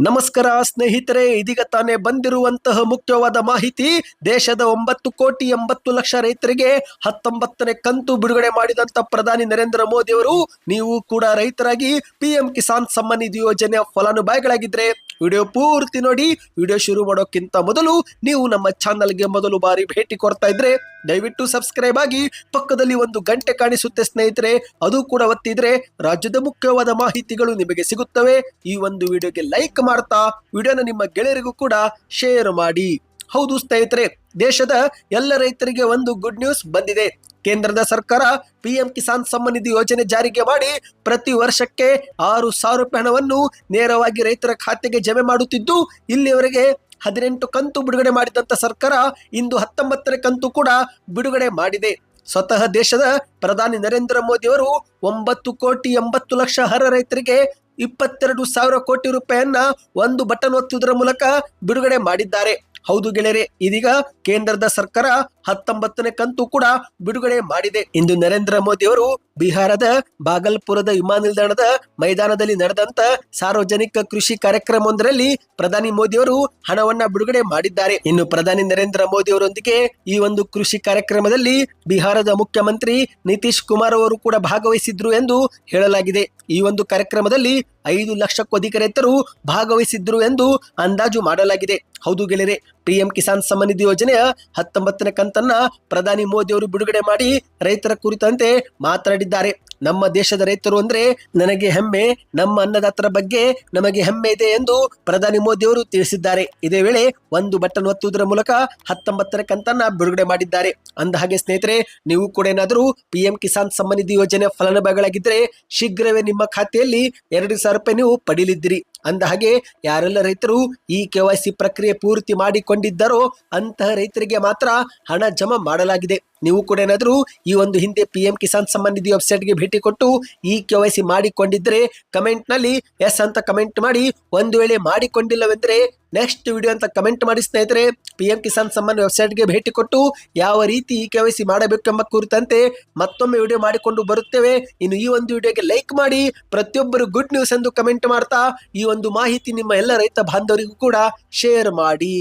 ನಮಸ್ಕಾರ ಸ್ನೇಹಿತರೆ, ಇದೀಗ ತಾನೇ ಬಂದಿರುವಂತಹ ಮುಖ್ಯವಾದ ಮಾಹಿತಿ, ದೇಶದ ಒಂಬತ್ತು ಕೋಟಿ ಎಂಬತ್ತು ಲಕ್ಷ ರೈತರಿಗೆ ಹತ್ತೊಂಬತ್ತನೇ ಕಂತು ಬಿಡುಗಡೆ ಮಾಡಿದಂತ ಪ್ರಧಾನಿ ನರೇಂದ್ರ ಮೋದಿ ಅವರು ನೀವು ಕೂಡ ರೈತರಾಗಿ ಪಿಎಂ ಕಿಸಾನ್ ಸಮ್ಮಾನ್ ನಿಧಿ ಯೋಜನೆಯ ಫಲಾನುಭವಿಗಳಾಗಿದ್ರೆ ವಿಡಿಯೋ ಪೂರ್ತಿ ನೋಡಿ, ವಿಡಿಯೋ ಶುರು ಮಾಡೋಕ್ಕಿಂತ ಮೊದಲು ನೀವು ನಮ್ಮ ಚಾನಲ್ಗೆ ಮೊದಲು ಬಾರಿ ಭೇಟಿ ಕೊಡ್ತಾ ಇದ್ರೆ, ದಯವಿಟ್ಟು ಸಬ್ಸ್ಕ್ರೈಬ್ ಆಗಿ ಪಕ್ಕದಲ್ಲಿ ಒಂದು ಗಂಟೆ ಕಾಣಿಸುತ್ತೆ ಸ್ನೇಹಿತರೆ, ಅದು ಕೂಡ ಒತ್ತಿದ್ರೆ ರಾಜ್ಯದ ಮುಖ್ಯವಾದ ಮಾಹಿತಿಗಳು ನಿಮಗೆ ಸಿಗುತ್ತವೆ. ಈ ಒಂದು ವಿಡಿಯೋಗೆ ಲೈಕ್ ಮಾಡ್ತಾ, ವಿಡಿಯೋನ ನಿಮ್ಮ ಗೆಳೆಯರಿಗೂ ಕೂಡ ಶೇರ್ ಮಾಡಿ. ಹೌದು ಸ್ನೇಹಿತರೆ ದೇಶದ ಎಲ್ಲ ರೈತರಿಗೆ ಒಂದು ಗುಡ್ ನ್ಯೂಸ್ ಬಂದಿದೆ. ಕೇಂದ್ರದ ಸರ್ಕಾರ ಪಿಎಂ ಕಿಸಾನ್ ಸಮ್ಮಾನ್ ನಿಧಿ ಯೋಜನೆ ಜಾರಿಗೆ ಮಾಡಿ ಪ್ರತಿ ವರ್ಷಕ್ಕೆ ಆರು ಸಾವಿರ ರೂಪಾಯಿ ಹಣವನ್ನು ನೇರವಾಗಿ ರೈತರ ಖಾತೆಗೆ ಜಮೆ ಮಾಡುತ್ತಿದ್ದು, ಇಲ್ಲಿವರೆಗೆ ಹದಿನೆಂಟು ಕಂತು ಬಿಡುಗಡೆ ಮಾಡಿದಂತ ಸರ್ಕಾರ ಇಂದು ಹತ್ತೊಂಬತ್ತನೇ ಕಂತು ಕೂಡ ಬಿಡುಗಡೆ ಮಾಡಿದೆ. ಸ್ವತಃ ದೇಶದ ಪ್ರಧಾನಿ ನರೇಂದ್ರ ಮೋದಿ ಅವರು ಒಂಬತ್ತು ಕೋಟಿ ಎಂಬತ್ತು ಲಕ್ಷ ಅರ್ಹ ರೈತರಿಗೆ ಇಪ್ಪತ್ತೆರಡು ಸಾವಿರ ಕೋಟಿ ರೂಪಾಯಿಯನ್ನ ಒಂದು ಬಟನ್ ಒತ್ತುವುದರ ಮೂಲಕ ಬಿಡುಗಡೆ ಮಾಡಿದ್ದಾರೆ. ಹೌದು ಗೆಳೆಯರೇ ಇದೀಗ ಕೇಂದ್ರದ ಸರ್ಕಾರ ಹತ್ತೊಂಬತ್ತನೇ ಕಂತು ಕೂಡ ಬಿಡುಗಡೆ ಮಾಡಿದೆ. ಇಂದು ನರೇಂದ್ರ ಮೋದಿ ಅವರು ಬಿಹಾರದ ಬಾಗಲ್ಪುರದ ವಿಮಾನ ನಿಲ್ದಾಣದ ಮೈದಾನದಲ್ಲಿ ನಡೆದಂತ ಸಾರ್ವಜನಿಕ ಕೃಷಿ ಕಾರ್ಯಕ್ರಮವೊಂದರಲ್ಲಿ ಪ್ರಧಾನಿ ಮೋದಿ ಅವರು ಹಣವನ್ನ ಬಿಡುಗಡೆ ಮಾಡಿದ್ದಾರೆ. ಇನ್ನು ಪ್ರಧಾನಿ ನರೇಂದ್ರ ಮೋದಿ ಅವರೊಂದಿಗೆ ಈ ಒಂದು ಕೃಷಿ ಕಾರ್ಯಕ್ರಮದಲ್ಲಿ ಬಿಹಾರದ ಮುಖ್ಯಮಂತ್ರಿ ನಿತೀಶ್ ಕುಮಾರ್ ಅವರು ಕೂಡ ಭಾಗವಹಿಸಿದ್ರು ಎಂದು ಹೇಳಲಾಗಿದೆ. ಈ ಒಂದು ಕಾರ್ಯಕ್ರಮದಲ್ಲಿ ಐದು ಲಕ್ಷಕ್ಕೂ ಅಧಿಕ ರೈತರು ಭಾಗವಹಿಸಿದ್ರು ಎಂದು ಅಂದಾಜು ಮಾಡಲಾಗಿದೆ. ಹೌದು ಗೆಳೆಯರೆ, ಪಿಎಂ ಕಿಸಾನ್ ಸಮ್ಮಾನ್ ನಿಧಿ ಯೋಜನೆಯ ಹತ್ತೊಂಬತ್ತನೇ ಕಂತನ್ನ ಪ್ರಧಾನಿ ಮೋದಿ ಅವರು ಬಿಡುಗಡೆ ಮಾಡಿ ರೈತರ ಕುರಿತಂತೆ ಮಾತನಾಡಿದ್ದಾರೆ. ನಮ್ಮ ದೇಶದ ರೈತರು ಅಂದ್ರೆ ನನಗೆ ಹೆಮ್ಮೆ, ನಮ್ಮ ಅನ್ನದಾತರ ಬಗ್ಗೆ ನಮಗೆ ಹೆಮ್ಮೆ ಇದೆ ಎಂದು ಪ್ರಧಾನಿ ಮೋದಿ ಅವರು ತಿಳಿಸಿದ್ದಾರೆ. ಇದೇ ವೇಳೆ ಒಂದು ಬಟನ್ ಒತ್ತುವುದರ ಮೂಲಕ ಹತ್ತೊಂಬತ್ತರ ಕಂತನ್ನ ಬಿಡುಗಡೆ ಮಾಡಿದ್ದಾರೆ. ಅಂದ ಹಾಗೆ ಸ್ನೇಹಿತರೆ, ನೀವು ಕೂಡ ಏನಾದರೂ ಪಿಎಂ ಕಿಸಾನ್ ಸಮ್ಮಾನಿಧಿ ಯೋಜನೆ ಫಲಾನುಭವಿಗಳಾಗಿದ್ದರೆ ಶೀಘ್ರವೇ ನಿಮ್ಮ ಖಾತೆಯಲ್ಲಿ ಎರಡು ಸಾವಿರ ರೂಪಾಯಿ ನೀವು ಪಡೀಲಿದ್ದೀರಿ. ಅಂದ ಹಾಗೆ ಯಾರೆಲ್ಲ ರೈತರು ಈ ಕೆ ವೈ ಸಿ ಪ್ರಕ್ರಿಯೆ ಪೂರ್ತಿ ಮಾಡಿಕೊಂಡಿದ್ದರೋ ಅಂತಹ ರೈತರಿಗೆ ಮಾತ್ರ ಹಣ ಜಮಾ ಮಾಡಲಾಗಿದೆ. ನೀವು ಕೂಡ ಏನಾದರೂ ಈ ಒಂದು ಹಿಂದೆ ಪಿ ಎಂ ಕಿಸಾನ್ ಸಮ್ಮಾನ್ ನಿಧಿ ವೆಬ್ಸೈಟ್ಗೆ ಭೇಟಿ ಕೊಟ್ಟು ಈ ಕೆ ವೈ ಸಿ ಮಾಡಿಕೊಂಡಿದ್ದರೆ ಕಮೆಂಟ್ನಲ್ಲಿ ಎಸ್ ಅಂತ ಕಮೆಂಟ್ ಮಾಡಿ ಒಂದು ವೇಳೆ ಮಾಡಿಕೊಂಡಿಲ್ಲವೆಂದರೆ ನೆಕ್ಸ್ಟ್ ವಿಡಿಯೋ ಅಂತ ಕಮೆಂಟ್ ಮಾಡಿ ಸ್ನೇಹಿತರೆ ಪಿ ಎಂ ಕಿಸಾನ್ ಸಮ್ಮಾನ್ ವೆಬ್ಸೈಟ್ಗೆ ಭೇಟಿ ಕೊಟ್ಟು ಯಾವ ರೀತಿ ಈ ಕೆ ವೈ ಸಿ ಮಾಡಬೇಕೆಂಬ ಕುರಿತಂತೆ ಮತ್ತೊಮ್ಮೆ ವಿಡಿಯೋ ಮಾಡಿಕೊಂಡು ಬರುತ್ತೇವೆ. ಇನ್ನು ಈ ಒಂದು ವಿಡಿಯೋಗೆ ಲೈಕ್ ಮಾಡಿ, ಪ್ರತಿಯೊಬ್ಬರು ಗುಡ್ ನ್ಯೂಸ್ ಎಂದು ಕಮೆಂಟ್ ಮಾಡ್ತಾ ಈ ಒಂದು ಮಾಹಿತಿ ನಿಮ್ಮ ಎಲ್ಲ ರೈತ ಬಾಂಧವರಿಗೂ ಕೂಡ ಶೇರ್ ಮಾಡಿ.